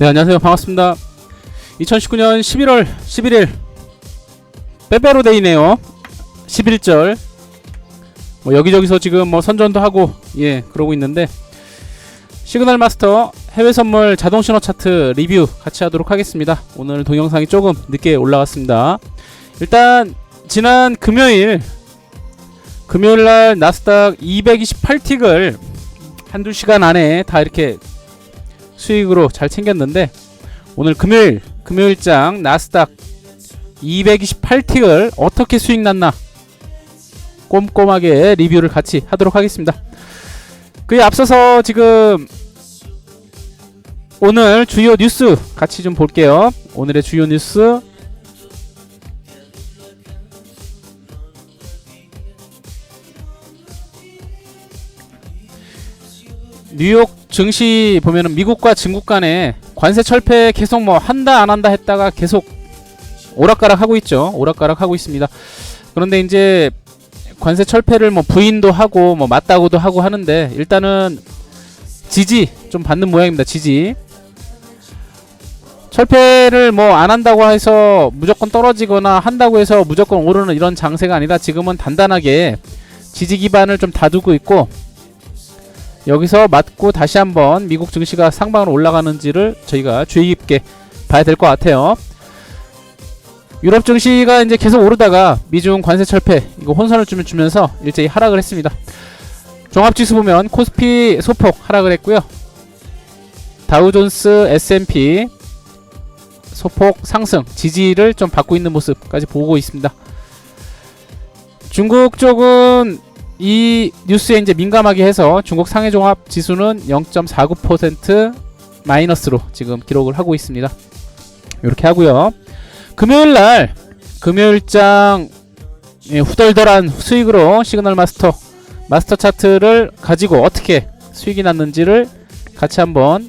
네 안녕하세요. 반갑습니다. 2019년 11월 11일 빼빼로데이네요. 11절. 뭐 여기저기서 지금 뭐 선전도 하고 예 그러고 있는데 시그널 마스터 해외 선물 자동 신호 차트 리뷰 같이 하도록 하겠습니다. 오늘 동영상이 조금 늦게 올라왔습니다. 일단 지난 금요일 금요일날 나스닥 228틱을 한두 시간 안에 다 이렇게 수익으로 잘 챙겼는데 오늘 금요일 금요일장 나스닥 228틱을 어떻게 수익 났나 꼼꼼하게 리뷰를 같이 하도록 하겠습니다. 그에 앞서서 지금 오늘 주요 뉴스 같이 좀 볼게요. 오늘의 주요 뉴스 뉴욕 증시 보면은 미국과 중국 간에 관세 철폐 계속 뭐 한다 안 한다 했다가 계속 오락가락 하고 있죠. 오락가락 하고 있습니다. 그런데 이제 관세 철폐를 뭐 부인도 하고 뭐 맞다고도 하고 하는데 일단은 지지 좀 받는 모양입니다. 지지. 철폐를 뭐 안 한다고 해서 무조건 떨어지거나 한다고 해서 무조건 오르는 이런 장세가 아니라 지금은 단단하게 지지 기반을 좀 다두고 있고 여기서 맞고 다시 한번 미국 증시가 상방으로 올라가는지를 저희가 주의 깊게 봐야 될 것 같아요. 유럽 증시가 이제 계속 오르다가 미중 관세 철폐 이거 혼선을 좀 주면서 일제히 하락을 했습니다. 종합지수 보면 코스피 소폭 하락을 했고요. 다우존스 S&P 소폭 상승 지지를 좀 받고 있는 모습까지 보고 있습니다. 중국 쪽은 이 뉴스에 이제 민감하게 해서 중국 상해 종합 지수는 0.49% 마이너스로 지금 기록을 하고 있습니다. 이렇게 하고요. 금요일 날 금요일장 예, 후덜덜한 수익으로 시그널 마스터 마스터 차트를 가지고 어떻게 수익이 났는지를 같이 한번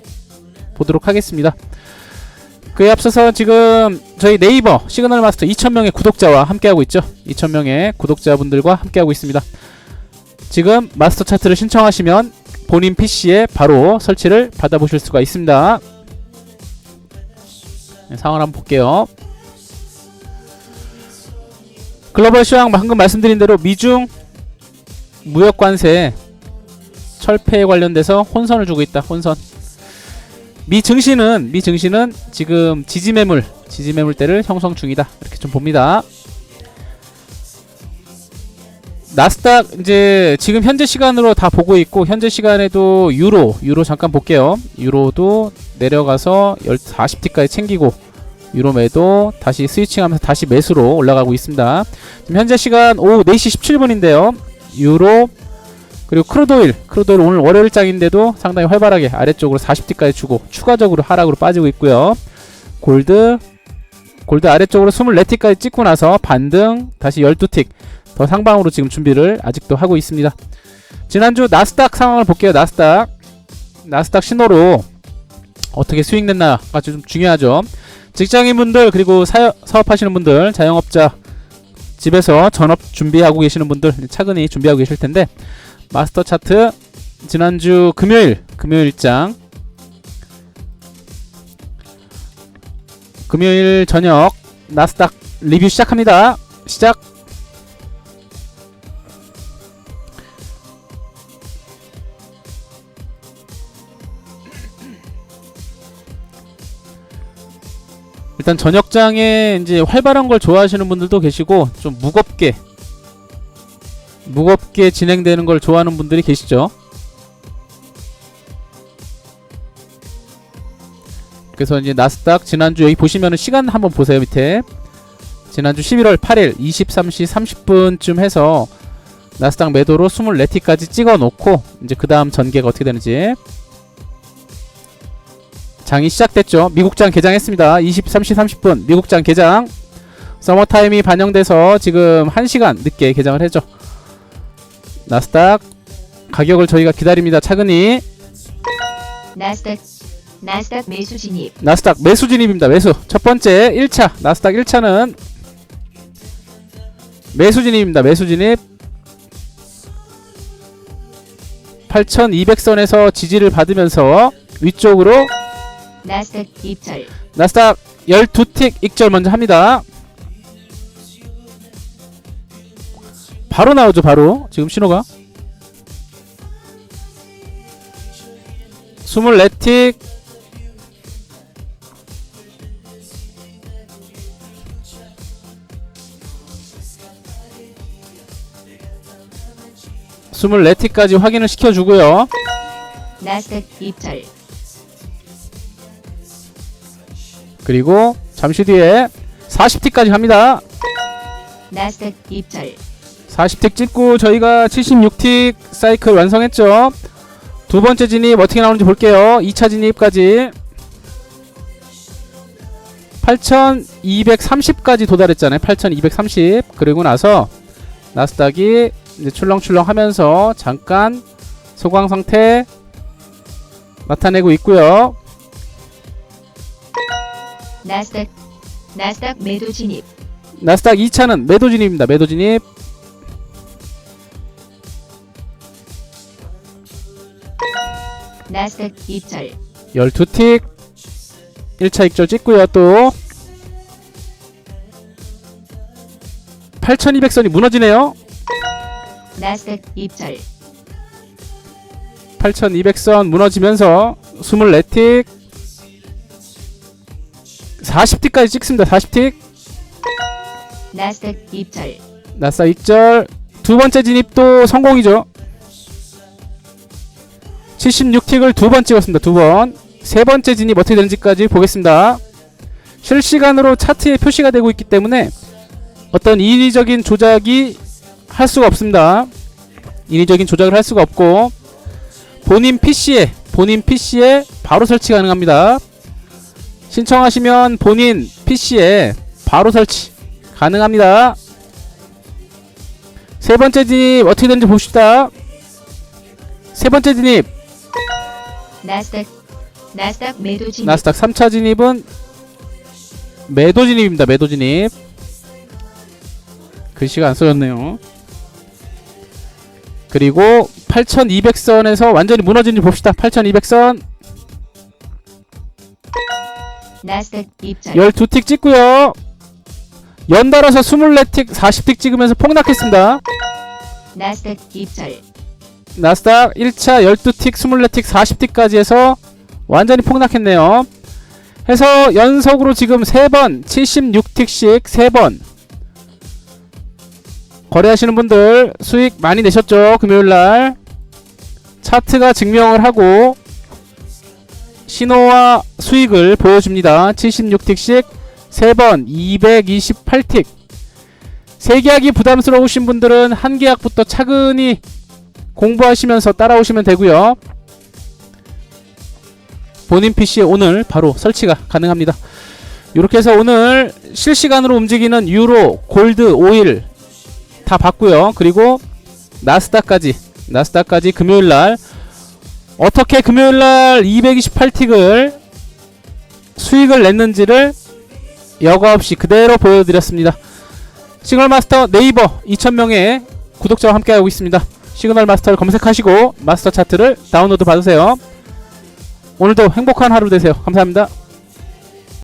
보도록 하겠습니다. 그에 앞서서 지금 저희 네이버 시그널 마스터 2,000명의 구독자와 함께하고 있죠. 2,000명의 구독자분들과 함께하고 있습니다. 지금 마스터 차트를 신청하시면 본인 PC에 바로 설치를 받아보실 수가 있습니다. 네, 상황을 한번 볼게요. 글로벌 시황 방금 말씀드린 대로 미중 무역 관세 철폐에 관련돼서 혼선을 주고 있다. 혼선. 미 증시는 미 증시는 지금 지지 매물 지지 매물대를 형성 중이다. 이렇게 좀 봅니다. 나스닥 이제 지금 현재 시간으로 다 보고 있고 현재 시간에도 유로 유로 잠깐 볼게요. 유로도 내려가서 40티까지 챙기고 유로 매도 다시 스위칭하면서 다시 매수로 올라가고 있습니다. 지금 현재 시간 오후 4시 17분인데요. 유로 그리고 크루도일 크루도일 오늘 월요일장인데도 상당히 활발하게 아래쪽으로 40티까지 주고 추가적으로 하락으로 빠지고 있고요. 골드 골드 아래쪽으로 24티까지 찍고 나서 반등 다시 12틱 더 상방으로 지금 준비를 아직도 하고 있습니다. 지난주 나스닥 상황을 볼게요. 나스닥 나스닥 신호로 어떻게 수익 냈나가 좀 중요하죠. 직장인분들 그리고 사여, 사업하시는 분들 자영업자 집에서 전업 준비하고 계시는 분들 차근히 준비하고 계실 텐데 마스터 차트 지난주 금요일 금요일장 금요일 저녁 나스닥 리뷰 시작합니다. 시작. 일단 저녁장에 이제 활발한 걸 좋아하시는 분들도 계시고 좀 무겁게 무겁게 진행되는 걸 좋아하는 분들이 계시죠. 그래서 이제 나스닥 지난주 여기 보시면은 시간 한번 보세요 밑에 지난주 11월 8일 23시 30분쯤 해서 나스닥 매도로 24티까지 찍어 놓고 이제 그 다음 전개가 어떻게 되는지 장이 시작됐죠. 미국장 개장했습니다. 23시 30분 미국장 개장. 서머 타임이 반영돼서 지금 1시간 늦게 개장을 했죠. 나스닥 가격을 저희가 기다립니다. 차근히 나스닥 나스닥 매수 진입 나스닥 매수 진입입니다. 매수. 첫 번째 1차 나스닥 1차는 매수 진입입니다. 매수 진입 8200선에서 지지를 받으면서 위쪽으로 나스닥 입절. 나스닥 12틱 익절 먼저 합니다. 바로 나오죠, 바로. 지금 신호가. 24틱. 스물네 틱까지 확인을 시켜주고요. 나스닥 입절. 그리고 잠시 뒤에 40틱까지 갑니다. 나스닥 입절. 40틱 찍고 저희가 76틱 사이클 완성했죠. 두 번째 진입 어떻게 나오는지 볼게요. 2차 진입까지 8230까지 도달했잖아요. 8230. 그리고 나서 나스닥이 이제 출렁출렁 하면서 잠깐 소강 상태 나타내고 있고요. 나스닥 나스닥 매도 진입. 나스닥 2차는 매도 진입입니다. 매도 진입. 나스닥 입절. 12틱 1차 익절 찍고요 또 8200선이 무너지네요 나스닥 입절. 8200선 무너지면서 24틱 40틱까지 찍습니다. 40틱 나스닥 입절. 나사 익절. 두 번째 진입도 성공이죠. 76틱을 두 번 찍었습니다. 두 번 세 번째 진입 어떻게 되는지까지 보겠습니다. 실시간으로 차트에 표시가 되고 있기 때문에 어떤 인위적인 조작이 할 수가 없습니다. 인위적인 조작을 할 수가 없고 본인 PC에 본인 PC에 바로 설치 가능합니다 신청하시면 본인 PC에 바로 설치 가능합니다 세 번째 진입 어떻게 되는지 봅시다. 세 번째 진입 나스닥 나스닥 매도 진입. 나스닥 3차 진입은 매도 진입입니다. 매도 진입. 글씨가 안 써졌네요. 그리고 8200선에서 완전히 무너진지 봅시다. 8200선 나스닥 입절. 12틱 찍고요. 연달아서 24틱, 40틱 찍으면서 폭락했습니다. 나스닥 입절. 나스닥 1차 12틱, 24틱, 40틱까지 해서 완전히 폭락했네요. 해서 연속으로 지금 3번 76틱씩 3번 거래하시는 분들 수익 많이 내셨죠? 금요일날 차트가 증명을 하고 신호와 수익을 보여줍니다. 76틱씩 3번 228틱 세계하기 부담스러우신 분들은 한 계약부터 차근히 공부하시면서 따라오시면 되고요. 본인 PC에 오늘 바로 설치가 가능합니다. 이렇게 해서 오늘 실시간으로 움직이는 유로, 골드, 오일 다 봤고요. 그리고 나스닥까지 나스닥까지 금요일 날 어떻게 금요일 날 228틱을 수익을 냈는지를 여과 없이 그대로 보여드렸습니다. 시그널 마스터 네이버 2,000명의 구독자와 함께하고 있습니다. 시그널 마스터를 검색하시고 마스터 차트를 다운로드 받으세요. 오늘도 행복한 하루 되세요. 감사합니다.